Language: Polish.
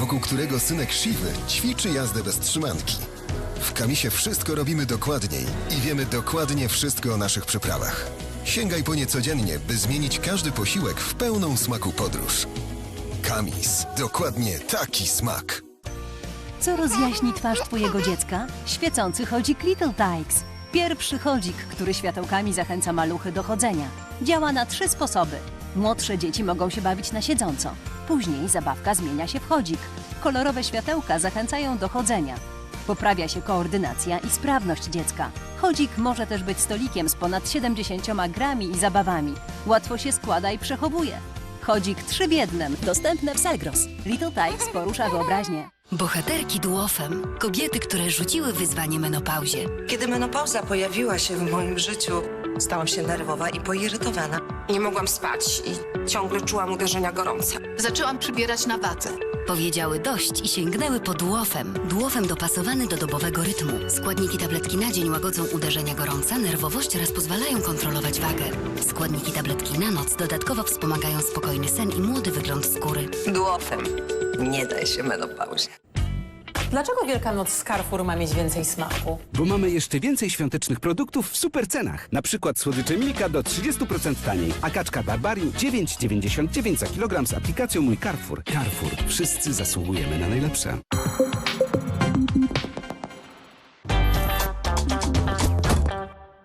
wokół którego synek Siwy ćwiczy jazdę bez trzymanki. W Kamisie wszystko robimy dokładniej i wiemy dokładnie wszystko o naszych przyprawach. Sięgaj po nie codziennie, by zmienić każdy posiłek w pełną smaku podróż. Kamis. Dokładnie taki smak. Co rozjaśni twarz twojego dziecka? Świecący chodzik Little Tykes. Pierwszy chodzik, który światełkami zachęca maluchy do chodzenia. Działa na trzy sposoby. Młodsze dzieci mogą się bawić na siedząco. Później zabawka zmienia się w chodzik. Kolorowe światełka zachęcają do chodzenia. Poprawia się koordynacja i sprawność dziecka. Chodzik może też być stolikiem z ponad 70 grami i zabawami. Łatwo się składa i przechowuje. Chodzik trzy w jednym. Dostępne w Selgros. Little Tykes porusza wyobraźnię. Bohaterki duofem. Kobiety, które rzuciły wyzwanie menopauzie. Kiedy menopauza pojawiła się w moim życiu, stałam się nerwowa i poirytowana. Nie mogłam spać i ciągle czułam uderzenia gorące. Zaczęłam przybierać na wadze. Powiedziały dość i sięgnęły po duofem. Duofem dopasowany do dobowego rytmu. Składniki tabletki na dzień łagodzą uderzenia gorąca, nerwowość oraz pozwalają kontrolować wagę. Składniki tabletki na noc dodatkowo wspomagają spokojny sen i młody wygląd skóry. Duofem. Nie daj się menopauzie. Dlaczego Wielkanoc z Carrefour ma mieć więcej smaku? Bo mamy jeszcze więcej świątecznych produktów w super cenach. Na przykład słodycze Milka do 30% taniej, a kaczka Barbarin 9,99 za kilogram z aplikacją Mój Carrefour. Carrefour. Wszyscy zasługujemy na najlepsze.